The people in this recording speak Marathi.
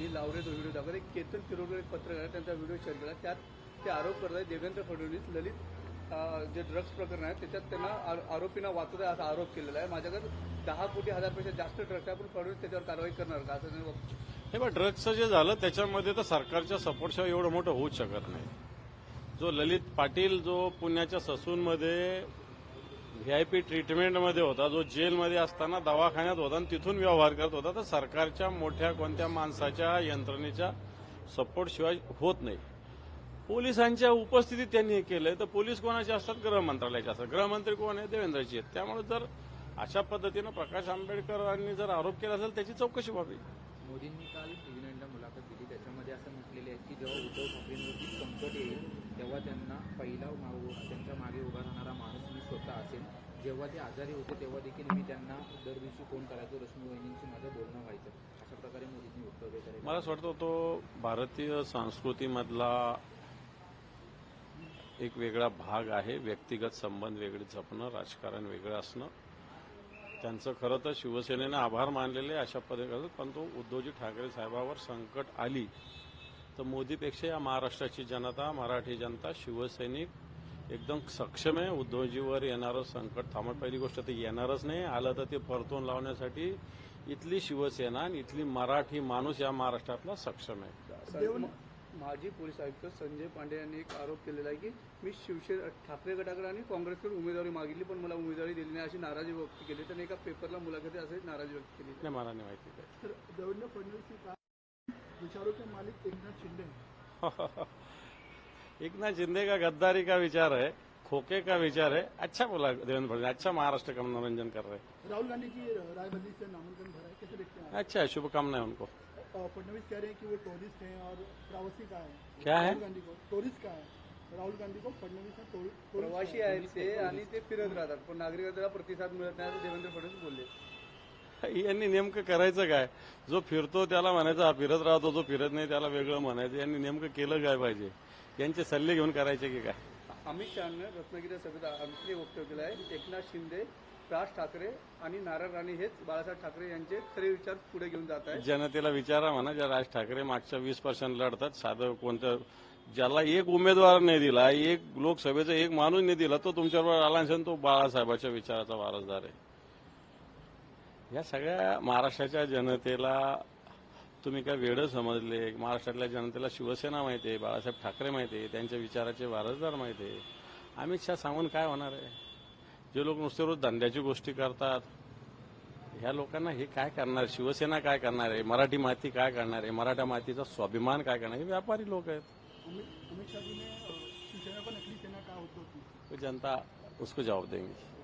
आणि लावरे तो व्हिडिओ दाखवला एक केतन तिरोडकर एक पत्रकार आहे, त्यांचा व्हिडिओ शेअर केला. त्यात ते आरोप करत आहेत देवेंद्र फडणवीस ललित जे ड्रग्ज प्रकरण आहे त्याच्यात त्यांना आरोपींना वाचत आहे असा आरोप केलेला आहे. माझ्याकडे दहा कोटी हजारपेक्षा जास्त ड्रग्ज आहे पण फडणवीस त्याच्यावर कारवाई करणार का? असं हे बघ ड्रग्सचं जे झालं त्याच्यामध्ये तर सरकारच्या सपोर्टशिवाय एवढं मोठं होऊच शकत नाही. जो ललित पाटील जो पुण्याच्या ससूनमध्ये व्ही आय पी ट्रीटमेंटमध्ये होता जो जेलमध्ये असताना दवाखान्यात होता आणि तिथून व्यवहार करत होता तर सरकारच्या मोठ्या कोणत्या माणसाच्या यंत्रणेच्या सपोर्टशिवाय होत नाही. पोलिसांच्या उपस्थितीत त्यांनी हे केलंय तर पोलीस कोणाचे असतात? गृहमंत्रालयाचे असतात. गृहमंत्री कोण आहे? देवेंद्रजी आहेत. त्यामुळे जर अशा पद्धतीनं प्रकाश आंबेडकरांनी जर आरोप केला असेल त्याची चौकशी व्हावी. मोदींनी काल मुलाखत दिली. त्याच्यामध्ये असं म्हटलेलं आहे की जेव्हा उद्धव ठाकरेंवरती संकट येईल तेव्हा त्यांना पहिला माग त्यांच्या मागे उभा राहणारा माणूस मी स्वतः असेल. जेव्हा ते आजारी होते तेव्हा देखील मी त्यांना दरदिवशी फोन करायचो रश्मी वहिनींशी माझं बोलणं व्हायचं. अशा प्रकारे मोदींनी वक्तव्य करायचं मला असं वाटतं तो भारतीय संस्कृतीमधला एक वेगळा भाग आहे. व्यक्तिगत संबंध वेगळे जपणं राजकारण वेगळं असणं. त्यांचं खरं तर शिवसेनेनं आभार मानलेले अशा पद्धतीने तो उद्धवजी ठाकरे साहेबावर संकट आली. तर मोदीपेक्षा या महाराष्ट्राची जनता मराठी जनता शिवसैनिक एकदम सक्षम आहे. उद्धवजीवर येणारं संकट थांबत. पहिली गोष्ट ते येणारच नाही. आलं तर ते परतून लावण्यासाठी इथली शिवसेना आणि इथली मराठी माणूस या महाराष्ट्रातला सक्षम आहे. माजी पोलीस आयुक्त संजय पांडे यांनी एक आरोप केलेला आहे की मी शिवसेना ठाकरे गटाकडे आणि काँग्रेसकडे उमेदवारी मागितली पण मला उमेदवारी दिली नाही अशी नाराजी व्यक्त केली. त्यांनी एका पेपरला मुलाखती असे नाराजी व्यक्त केली. नाही मला नाही माहिती काय तर देवेंद्र फडणवीस विचारों के मालिक एकनाथ शिंदे हैं। एकनाथ शिंदे का गद्दारी का विचार है खोके का विचार है। अच्छा बोला देवेंद्र फडणवीस अच्छा महाराष्ट्र का मनोरंजन कर रहे हैं। राहुल गांधी की रायबरेली से नामांकन भरा है कैसे देखते हैं अच्छा शुभकामनाएँ उनको। फडणवीस कह रहे हैं कि वो टूरिस्ट हैं और प्रवासी का है। क्या है? राहुल गांधी को टूरिस्ट का है। राहुल गांधी को फडणवीस ने टूरि- टूरिस्ट प्रवासी। आहेत ते आणि ते फिरत राहतात पण नागरिकांना प्रतिसाद मिळत नाही देवेंद्र फडणवीस बोलले. यांनी नेमकं करायचं काय? जो फिरतो त्याला म्हणायचं हा फिरत राहतो जो फिरत नाही त्याला वेगळं म्हणायचं. यांनी नेमकं केलं काय पाहिजे? यांचे सल्ले घेऊन करायचे की काय? अमित शहानं रत्नागिरी सभेत आणखी वक्तव्य केलं आहे. एकनाथ शिंदे राज ठाकरे आणि नारायण राणे हेच बाळासाहेब ठाकरे यांचे खरे विचार पुढे घेऊन जात आहेत. जनतेला विचारा म्हणा ज्या राज ठाकरे मागच्या वीस पर्सेंट लढतात साधं कोणतं ज्याला एक उमेदवार नाही दिला एक लोकसभेचा एक माणूस नाही दिला तो तुमच्याबरोबर आला नसेल तो बाळासाहेबाच्या विचाराचा वारसदार आहे. या सगळ्या महाराष्ट्राच्या जनतेला तुम्ही काय वेळं समजले? महाराष्ट्रातल्या जनतेला शिवसेना माहिती आहे बाळासाहेब ठाकरे माहिती आहे त्यांच्या विचाराचे वारसदार माहिती आहे. अमित शहा सांगून काय होणार आहे? जे लोक नुसते रोज धंद्याची गोष्टी करतात ह्या लोकांना हे काय करणार? शिवसेना काय करणार आहे? मराठी माती काय करणार आहे? मराठा मातीचा स्वाभिमान काय करणार? हे व्यापारी लोक आहेत. जनता उसको जवाब देंगी.